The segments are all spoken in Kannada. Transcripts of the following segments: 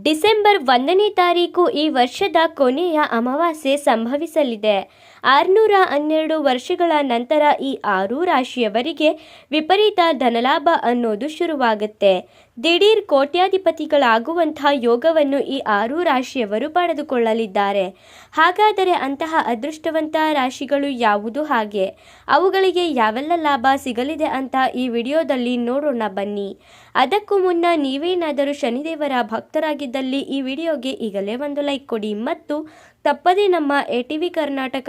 ಡಿಸೆಂಬರ್ ಒಂದನೇ ತಾರೀಕು ಈ ವರ್ಷದ ಕೊನೆಯ ಅಮಾವಾಸ್ಯೆ ಸಂಭವಿಸಲಿದೆ. ಆರುನೂರ ಹನ್ನೆರಡು ವರ್ಷಗಳ ನಂತರ ಈ ಆರು ರಾಶಿಯವರಿಗೆ ವಿಪರೀತ ಧನಲಾಭ ಅನ್ನೋದು ಶುರುವಾಗುತ್ತೆ. ದಿಢೀರ್ ಕೋಟ್ಯಾಧಿಪತಿಗಳಾಗುವಂತಹ ಯೋಗವನ್ನು ಈ ಆರು ರಾಶಿಯವರು ಪಡೆದುಕೊಳ್ಳಲಿದ್ದಾರೆ. ಹಾಗಾದರೆ ಅಂತಹ ಅದೃಷ್ಟವಂತ ರಾಶಿಗಳು ಯಾವುದು ಹಾಗೆ? ಅವುಗಳಿಗೆ ಯಾವೆಲ್ಲ ಲಾಭ ಸಿಗಲಿದೆ ಅಂತ ಈ ವಿಡಿಯೋದಲ್ಲಿ ನೋಡೋಣ ಬನ್ನಿ. ಅದಕ್ಕೂ ಮುನ್ನ ನೀವೇನಾದರೂ ಶನಿದೇವರ ಭಕ್ತರಾಗಿದ್ದಲ್ಲಿ ಈ ವಿಡಿಯೋಗೆ ಈಗಲೇ ಒಂದು ಲೈಕ್ ಕೊಡಿ ಮತ್ತು ತಪ್ಪದೇ ನಮ್ಮ A T V Karnataka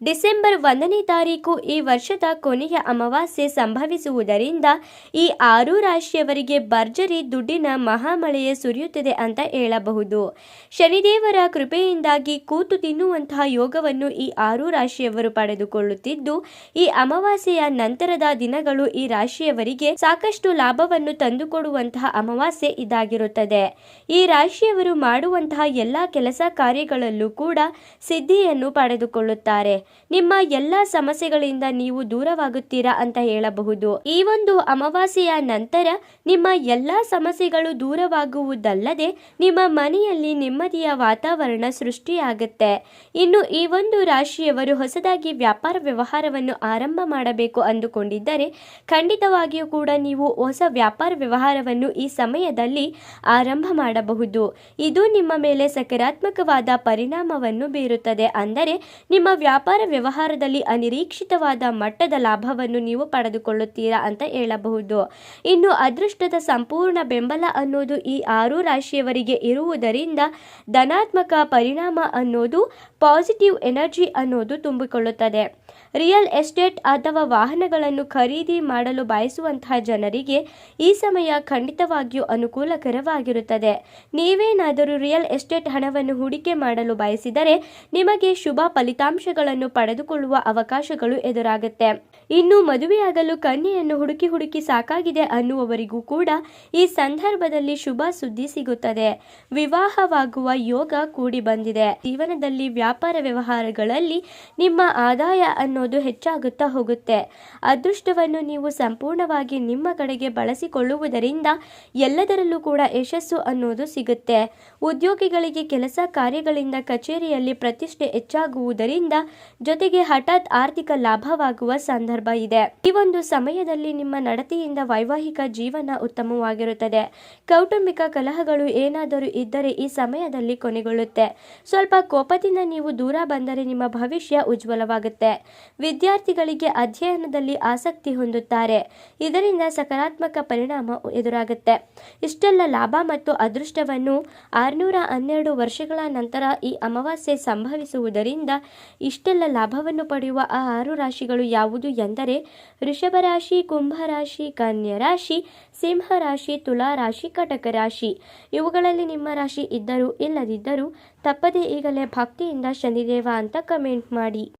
December ಒಂದನೇ ತಾರೀಕು ಈ ವರ್ಷದ ಕೊನೆಯ ಅಮಾವಾಸ್ಯೆ ಸಂಭವಿಸುವುದರಿಂದ ಈ ಆರು ರಾಶಿಯವರಿಗೆ ಭರ್ಜರಿ ದುಡ್ಡಿನ ಮಹಾಮಳೆಯೇ ಸುರಿಯುತ್ತದೆ ಅಂತ ಹೇಳಬಹುದು. ಶನಿದೇವರ ಕೃಪೆಯಿಂದಾಗಿ ಕೂತು ತಿನ್ನುವಂತಹ ಯೋಗವನ್ನು ಈ ಆರು ರಾಶಿಯವರು ಪಡೆದುಕೊಳ್ಳುತ್ತಿದ್ದು, ಈ ಅಮಾವಾಸ್ಯೆಯ ನಂತರದ ದಿನಗಳು ಈ ರಾಶಿಯವರಿಗೆ ಸಾಕಷ್ಟು ಲಾಭವನ್ನು ತಂದುಕೊಡುವಂತಹ ಅಮಾವಾಸ್ಯೆ ಇದಾಗಿರುತ್ತದೆ. ಈ ರಾಶಿಯವರು ಮಾಡುವಂತಹ ಎಲ್ಲ ಕೆಲಸ ಕಾರ್ಯಗಳಲ್ಲೂ ಕೂಡ ಸಿದ್ಧಿಯನ್ನು ಪಡೆದುಕೊಳ್ಳುತ್ತಾರೆ. ನಿಮ್ಮ ಎಲ್ಲ ಸಮಸ್ಯೆಗಳಿಂದ ನೀವು ದೂರವಾಗುತ್ತೀರಾ ಅಂತ ಹೇಳಬಹುದು. ಈ ಒಂದು ಅಮಾವಾಸ್ಯೆಯ ನಂತರ ನಿಮ್ಮ ಎಲ್ಲ ಸಮಸ್ಯೆಗಳು ದೂರವಾಗುವುದಲ್ಲದೆ ನಿಮ್ಮ ಮನೆಯಲ್ಲಿ ನೆಮ್ಮದಿಯ ವಾತಾವರಣ ಸೃಷ್ಟಿಯಾಗುತ್ತೆ. ಇನ್ನು ಈ ಒಂದು ರಾಶಿಯವರು ಹೊಸದಾಗಿ ವ್ಯಾಪಾರ ವ್ಯವಹಾರವನ್ನು ಆರಂಭ ಮಾಡಬೇಕು ಅಂದುಕೊಂಡಿದ್ದರೆ ಖಂಡಿತವಾಗಿಯೂ ಕೂಡ ನೀವು ಹೊಸ ವ್ಯಾಪಾರ ವ್ಯವಹಾರವನ್ನು ಈ ಸಮಯದಲ್ಲಿ ಆರಂಭ ಮಾಡಬಹುದು. ಇದು ನಿಮ್ಮ ಮೇಲೆ ಸಕಾರಾತ್ಮಕವಾದ ಪರಿಣಾಮವನ್ನು ಬೀರುತ್ತದೆ. ಅಂದರೆ ನಿಮ್ಮ ವ್ಯಾಪಾರ ವ್ಯವಹಾರದಲ್ಲಿ ಅನಿರೀಕ್ಷಿತವಾದ ಮಟ್ಟದ ಲಾಭವನ್ನು ನೀವು ಪಡೆದುಕೊಳ್ಳುತ್ತೀರಾ ಅಂತ ಹೇಳಬಹುದು. ಇನ್ನು ಅದೃಷ್ಟದ ಸಂಪೂರ್ಣ ಬೆಂಬಲ ಅನ್ನೋದು ಈ ಆರು ರಾಶಿಯವರಿಗೆ ಇರುವುದರಿಂದ ಧನಾತ್ಮಕ ಪರಿಣಾಮ ಅನ್ನೋದು, ಪಾಸಿಟಿವ್ ಎನರ್ಜಿ ಅನ್ನೋದು ತುಂಬಿಕೊಳ್ಳುತ್ತದೆ. ರಿಯಲ್ ಎಸ್ಟೇಟ್ ಅಥವಾ ವಾಹನಗಳನ್ನು ಖರೀದಿ ಮಾಡಲು ಬಯಸುವಂತಹ ಜನರಿಗೆ ಈ ಸಮಯ ಖಂಡಿತವಾಗಿಯೂ ಅನುಕೂಲಕರವಾಗಿರುತ್ತದೆ. ನೀವೇನಾದರೂ ರಿಯಲ್ ಎಸ್ಟೇಟ್ ಹಣವನ್ನು ಹೂಡಿಕೆ ಮಾಡಲು ಬಯಸಿದರೆ ನಿಮಗೆ ಶುಭ ಫಲಿತಾಂಶಗಳನ್ನು ಪಡೆದುಕೊಳ್ಳುವ ಅವಕಾಶಗಳು ಎದುರಾಗುತ್ತೆ. ಇನ್ನು ಮದುವೆಯಾಗಲು ಕನ್ಯೆಯನ್ನು ಹುಡುಕಿ ಹುಡುಕಿ ಸಾಕಾಗಿದೆ ಅನ್ನುವವರಿಗೂ ಕೂಡ ಈ ಸಂದರ್ಭದಲ್ಲಿ ಶುಭ ಸುದ್ದಿ ಸಿಗುತ್ತದೆ. ವಿವಾಹವಾಗುವ ಯೋಗ ಕೂಡಿ ಬಂದಿದೆ. ಜೀವನದಲ್ಲಿ ವ್ಯಾಪಾರ ವ್ಯವಹಾರಗಳಲ್ಲಿ ನಿಮ್ಮ ಆದಾಯ ಅನ್ನೋದು ಹೆಚ್ಚಾಗುತ್ತಾ ಹೋಗುತ್ತೆ. ಅದೃಷ್ಟವನ್ನು ನೀವು ಸಂಪೂರ್ಣವಾಗಿ ನಿಮ್ಮ ಕಡೆಗೆ ಬಳಸಿಕೊಳ್ಳುವುದರಿಂದ ಎಲ್ಲದರಲ್ಲೂ ಕೂಡ ಯಶಸ್ಸು ಅನ್ನೋದು ಸಿಗುತ್ತೆ. ಉದ್ಯೋಗಿಗಳಿಗೆ ಕೆಲಸ ಕಾರ್ಯಗಳಿಂದ ಕಚೇರಿಯಲ್ಲಿ ಪ್ರತಿಷ್ಠೆ ಹೆಚ್ಚಾಗುವುದರಿಂದ ಜೊತೆಗೆ ಹಠಾತ್ ಆರ್ಥಿಕ ಲಾಭವಾಗುವ ಸಂದರ್ಭ ಇದೆ. ಈ ಒಂದು ಸಮಯದಲ್ಲಿ ನಿಮ್ಮ ನಡತೆಯಿಂದ ವೈವಾಹಿಕ ಜೀವನ ಉತ್ತಮವಾಗಿರುತ್ತದೆ. ಕೌಟುಂಬಿಕ ಕಲಹಗಳು ಏನಾದರೂ ಇದ್ದರೆ ಈ ಸಮಯದಲ್ಲಿ ಕೊನೆಗೊಳ್ಳುತ್ತೆ. ಸ್ವಲ್ಪ ಕೋಪದಿಂದ ನೀವು ದೂರ ಬಂದರೆ ನಿಮ್ಮ ಭವಿಷ್ಯ ಉಜ್ವಲವಾಗುತ್ತೆ. ವಿದ್ಯಾರ್ಥಿಗಳಿಗೆ ಅಧ್ಯಯನದಲ್ಲಿ ಆಸಕ್ತಿ ಹೊಂದುತ್ತಾರೆ. ಇದರಿಂದ ಸಕಾರಾತ್ಮಕ ಪರಿಣಾಮ ಎದುರಾಗುತ್ತೆ. ಇಷ್ಟೆಲ್ಲ ಲಾಭ ಮತ್ತು ಅದೃಷ್ಟವನ್ನು ಆರುನೂರ ಹನ್ನೆರಡು ವರ್ಷಗಳ ನಂತರ ಈ ಅಮಾವಾಸ್ಯೆ ಸಂಭವಿಸುವುದರಿಂದ ಇಷ್ಟೆಲ್ಲ ಲಾಭವನ್ನು ಪಡೆಯುವ ಆ ಆರು ರಾಶಿಗಳು ಯಾವುದು ಎಂದರೆ ವೃಷಭರಾಶಿ ರಾಶಿ ಕುಂಭ ರಾಶಿ ಕನ್ಯಾ ರಾಶಿ ಸಿಂಹ ರಾಶಿ ತುಲಾ ರಾಶಿ ಕಟಕ ರಾಶಿ ಇವುಗಳಲ್ಲಿ ನಿಮ್ಮ ರಾಶಿ ಇದ್ದರೂ ಇಲ್ಲದಿದ್ದರೂ ತಪ್ಪದೇ ಈಗಲೇ ಭಕ್ತಿಯಿಂದ ಶನಿದೇವ ಅಂತ ಕಮೆಂಟ್ ಮಾಡಿ.